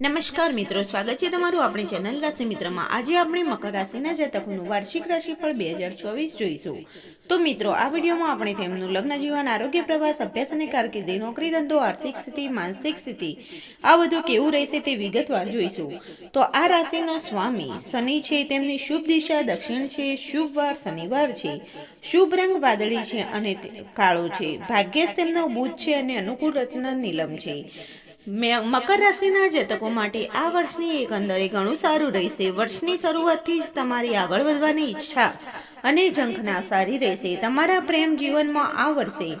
નમસ્કાર મિત્રો, સ્વાગત છે તમારું આપણી ચેનલ રાશિ મિત્રમાં. આજે આપણે મકર રાશિના જાતકોનું વાર્ષિક રાશિફળ બે હજાર ચોવીસ જોઈશું. તો મિત્રો, આ વિડીયોમાં આપણે તેમનું લગ્ન જીવન, આરોગ્ય, પ્રવાસ, અભ્યાસ અને કારકિર્દી, નોકરી ધંધો, આર્થિક સ્થિતિ, માનસિક સ્થિતિ, આ બધું કેવું રહેશે તે વિગતવાર જોઈશું. તો આ રાશિનો સ્વામી, શનિ છે, તેમની શુભ દિશા, દક્ષિણ છે, શુભ વાર, શનિવાર છે, શુભ રંગ, વાદળી છે અને કાળો છે. ભાગ્યેશ તેમનો બુધ છે અને અનુકૂળ રત્ન નીલમ છે. મકર રાશિના જતકો માટે આ વર્ષની એકંદરે ઘણું સારું રહેશે. વર્ષની શરૂઆતથી જ તમારી આગળ વધવાની ઈચ્છા અને ઝંખના સારી રહેશે. તમારા પ્રેમ જીવનમાં આ વર્ષે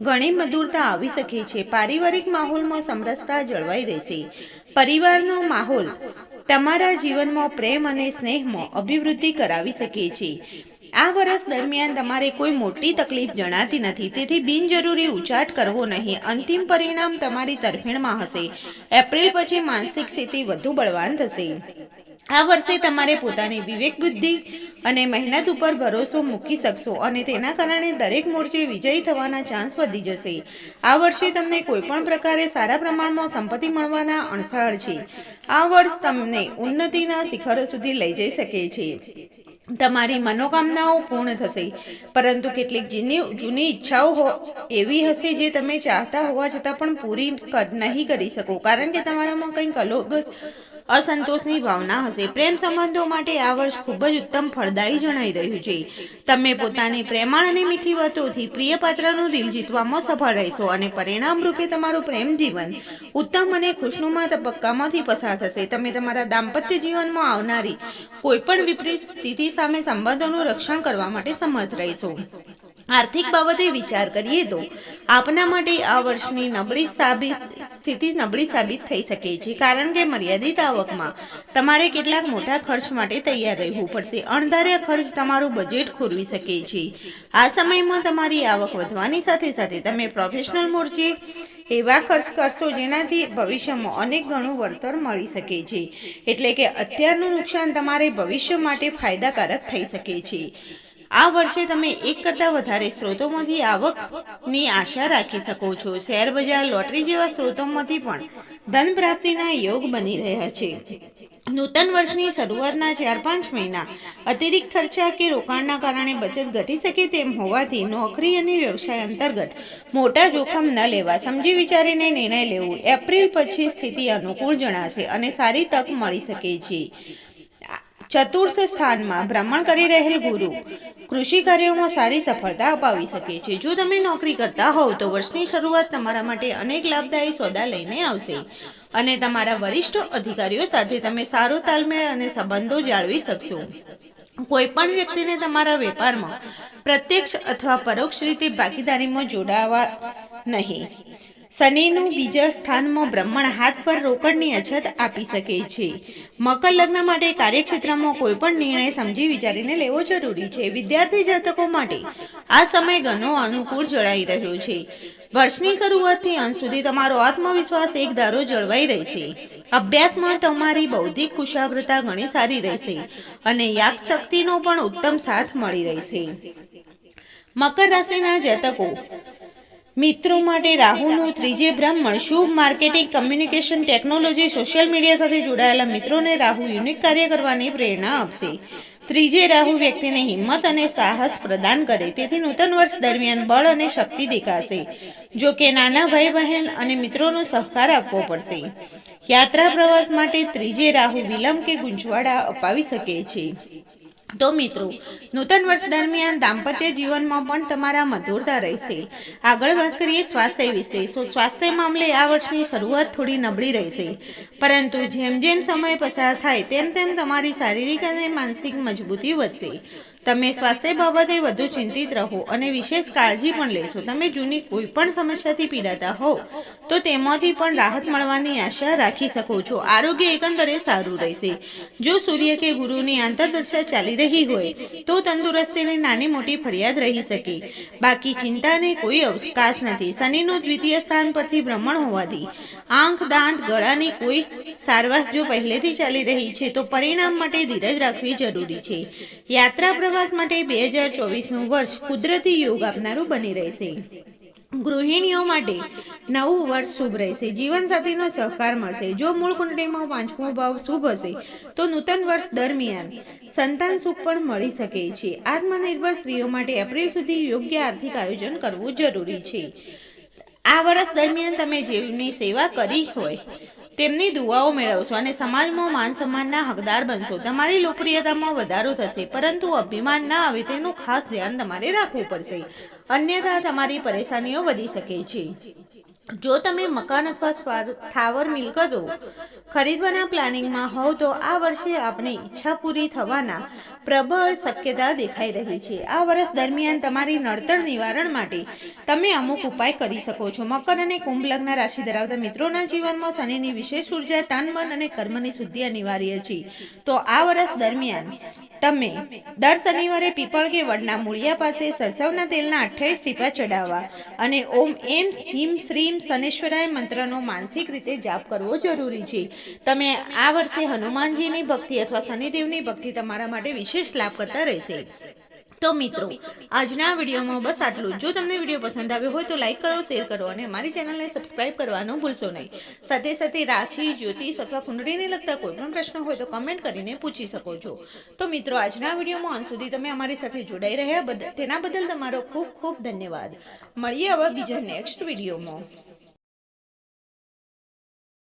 ઘણી મધુરતા આવી શકે છે. પારિવારિક માહોલમાં સમરસતા જળવાઈ રહેશે. પરિવારનો માહોલ તમારા જીવનમાં પ્રેમ અને સ્નેહમાં અભિવૃદ્ધિ કરાવી શકે છે. આ વર્ષ દરમિયાન તમારે કોઈ મોટી તકલીફ જણાતી નથી, તેથી બિનજરૂરી ઉચાટ કરવો નહીં. અંતિમ પરિણામ તમારી તરફેણમાં હશે. એપ્રિલ પછી માનસિક સ્થિતિ વધુ બળવાન થશે. આ વર્ષે તમારે પોતાની વિવેક બુદ્ધિ અને મહેનત ઉપર ભરોસો મૂકી શકશો અને તેના કારણે દરેક મોરચે વિજયી થવાના ચાન્સ વધી જશે. આ વર્ષે તમને કોઈ પણ પ્રકારે સારા પ્રમાણમાં સંપત્તિ મળવાના અણસાર છે. આ વર્ષ તમને ઉન્નતિના શિખરો સુધી લઈ જઈ શકે છે. તમારી મનોકામનાઓ પૂર્ણ થશે. પરંતુ કેટલીક જૂની જૂની ઈચ્છાઓ હો એવી હશે જે તમે ચાહતા હોવા છતાં પણ પૂરી નહીં કરી શકો. કારણ કે તમારામાં કંઈક અલોગ અસંતોષની ભાવના હશે. પ્રેમ સંબંધો માટે આ વર્ષ ખૂબ જ ઉત્તમ ફળદાયી જણાઈ રહ્યું છે. તમે પોતાની પ્રેમાળ અને મીઠી વાતોથી પ્રિય પાત્રનું દિલ જીતવામાં સફળ રહેશો અને પરિણામ રૂપે તમારું પ્રેમ જીવન ઉત્તમ અને ખુશનુમા તબક્કામાંથી પસાર થશે. તમે તમારા દાંપત્ય જીવનમાં આવનારી કોઈપણ વિપરીત સ્થિતિ સામે સંબંધોનું રક્ષણ કરવા માટે સમર્થ રહેશો. આર્થિક બાબતે વિચાર કરીએ તો આપના માટે આ વર્ષની નબળી સાબિત, સ્થિતિ નબળી સાબિત થઈ શકે છે. કારણ કે મર્યાદિત આવકમાં તમારે કેટલાક મોટા ખર્ચ માટે તૈયાર રહેવું પડશે. અણધાર્યા ખર્ચ તમારું બજેટ ખોરવી શકે છે. આ સમયમાં તમારી આવક વધવાની સાથે સાથે તમે પ્રોફેશનલ મોરચે એવા ખર્ચ કરશો જેનાથી ભવિષ્યમાં અનેક ગણું વળતર મળી શકે છે. એટલે કે અત્યારનું નુકસાન તમારે ભવિષ્ય માટે ફાયદાકારક થઈ શકે છે. આ વર્ષે તમે એક કરતાં વધારે સ્ત્રોતોમાંથી આવકની આશા રાખી શકો છો. શેર બજાર લોટરી જેવા સ્ત્રોતોમાંથી પણ ધન પ્રાપ્તિના યોગ બની રહ્યા છે. નૂતન વર્ષની શરૂઆતના ચાર પાંચ મહિના અતિરિક્ત ખર્ચા કે રોકાણના કારણે બચત ઘટી શકે તેમ હોવાથી નોકરી અને વ્યવસાય અંતર્ગત મોટા જોખમ ન લેવા સમજી વિચારીને નિર્ણય લેવો એપ્રિલ પછી સ્થિતિ અનુકૂળ જણાશે અને સારી તક મળી શકે છે. ચતુર્થ સ્થાનમાં ભ્રમણ કરી રહેલ ગુરુ. કૃષિ કાર્યોમાં સારી સફળતા અપાવી શકે છે. જો તમે નોકરી કરતા હોવ તો વર્ષની શરૂઆત તમારા માટે અનેક લાભદાયી સોદા લઈને આવશે. અને તમારા વરિષ્ઠ અધિકારીઓ સાથે તમે સારો તાલમેળ અને સંબંધો જાળવી શકશો. કોઈ પણ વ્યક્તિને તમારા વેપારમાં પ્રત્યક્ષ અથવા પરોક્ષ રીતે ભાગીદારીમાં જોડાવા નહીં. શનિનું બીજા સ્થાનમાં બ્રહ્મણ હાથ પર રોકડની અછત આપી શકે છે. મકર લગ્ન માટે કાર્યક્ષેત્રમાં કોઈ પણ નિર્ણય સમજી વિચારીને લેવો જરૂરી છે. વિદ્યાર્થી જાતકો માટે આ સમય ઘણો અનુકૂળ જણાઈ રહ્યો છે. વર્ષની શરૂઆતથી અંત સુધી તમારો આત્મવિશ્વાસ એક ધારો જળવાઈ રહેશે. અભ્યાસમાં તમારી બૌદ્ધિક કુશાગ્રતા ઘણી સારી રહેશે અને યાદ શક્તિનો પણ ઉત્તમ સાથ મળી રહેશે. મકર રાશિના જાતકો મિત્રો માટે રાહુનું ત્રીજે બ્રાહ્મણ શુભ marketing communication technology social media સાથે જોડાયેલા મિત્રોને રાહુ યુનિક કાર્ય કરવાની પ્રેરણા આપશે. ત્રીજે રાહુ વ્યક્તિને હિંમત અને સાહસ પ્રદાન કરે, તેથી નૂતન વર્ષ દરમિયાન બળ અને શક્તિ દેખાશે, જો કે નાના ભાઈ બહેન અને મિત્રોનો સહકાર આપવો પડશે. યાત્રા પ્રવાસ માટે ત્રીજે રાહુ વિલંબ કે ગૂંચવાડા અપાવી શકે છે. તો મિત્રો, નૂતન વર્ષ દરમિયાન દાંપત્ય જીવનમાં પણ તમારા મધુરતા રહેશે. આગળ વાત કરીએ સ્વાસ્થ્ય વિશે. સ્વાસ્થ્ય મામલે આ વર્ષની શરૂઆત થોડી નબળી રહેશે. પરંતુ જેમ જેમ સમય પસાર થાય, તેમ તેમ તમારી શારીરિક અને માનસિક મજબૂતી વધશે. તમે સ્વાસ્થ્ય બાબતે વધુ ચિંતિત રહો અને વિશેષ કાળજી પણ લેશો. તમે જૂની કોઈ પણ સમસ્યાથી પીડાતા હો તો તેમાંથી પણ રાહત મળવાની આશા રાખી શકો છો. આરોગ્ય એકંદરે સારું રહેશે. જો સૂર્ય કે ગુરુની આંતરદર્શા ચાલી રહી હોય, તો તંદુરસ્તીની નાની મોટી ફરિયાદ રહી શકે. બાકી ચિંતાને કોઈ અવકાશ નથી. શનિનું દ્વિતીય સ્થાન પરથી ભ્રમણ હોવાથી આંખ, દાંત, ગળાની કોઈ સારવાર જો પહેલેથી ચાલી રહી છે, તો પરિણામ માટે ધીરજ રાખવી જરૂરી છે. યાત્રા પ્રવાસ માટે બે હજાર ચોવીસનું વર્ષ કુદરતી યોગ આપનારું બની રહેશે. ગૃહિણીઓ માટે નવું વર્ષ શુભ રહેશે. જીવનસાથીનો સહકાર મળશે. જો મૂળ કુંડળીમાં પાંચમો ભાવ શુભ હશે, તો નૂતન વર્ષ દરમિયાન સંતાન સુખ પણ મળી શકે છે. આત્મનિર્ભર સ્ત્રીઓ માટે એપ્રિલ સુધી યોગ્ય આર્થિક આયોજન કરવું જરૂરી છે. આ વર્ષ દરમિયાન તમે જેવની સેવા કરી હોય તેમની દુઆઓ મેળવશો અને સમાજમાં માન સન્માનના હકદાર બનશો. તમારી લોકપ્રિયતામાં વધારો થશે, પરંતુ અભિમાન ના આવે તેનું ખાસ ધ્યાન તમારે રાખવું પડશે. અન્યથા તમારી પરેશાનીઓ વધી શકે છે. જો તમે મકાન અથવા સ્થાવર મિલકતો ખરીદવાના પ્લાનિંગમાં હોવ તો આ વર્ષે આપણે ઈચ્છા પૂરી થવાના પ્રબળ શક્યતા દેખાઈ રહી છે. આ વર્ષ દરમિયાન તમારી નડતર નિવારણ માટે તમે અમુક ઉપાય કરી શકો છો. મકર અને કુંભ લગ્ન રાશિ ધરાવતા મિત્રોના જીવનમાં શનિની વિશેષ ઊર્જા, તન, મન અને કર્મની શુદ્ધિ અનિવાર્ય છે. તો આ વર્ષ દરમિયાન તમે દર શનિવારે પીપળ કે વડના મૂળિયા પાસે સરસવના તેલના અઠ્યાવીસ ટીપા ચડાવવા અને ઓમ એમ હિમ શ્રીમ શનેશ્વરાય મંત્રનો માનસિક રીતે જાપ કરવો જરૂરી છે. તમે આ વર્ષે હનુમાનજીની ભક્તિ અથવા શનિદેવની ભક્તિ તમારા માટે વિશેષ લાભ કરતા રહેશે. તો મિત્રો, આજના વિડીયોમાં બસ આટલું. જ. તમને વીડિયો પસંદ આવ્યો હોય તો લાઈક કરો, શેર કરો અને મારી ચેનલને સબસ્ક્રાઇબ કરવાનું ભૂલશો નહીં. સાથે સાથે રાશિ, જ્યોતિષ અથવા કુંડળીને લગતા કોઈ પણ પ્રશ્ન હોય તો કમેન્ટ કરીને પૂછી શકો છો. તો મિત્રો, આજના વિડીયોમાં અંત સુધી તમે અમારી સાથે જોડાઈ રહ્યા બદલ તેના બદલ તમારો ખૂબ ખૂબ ધન્યવાદ. મળીએ હવે બીજા નેક્સ્ટ વિડીયોમાં.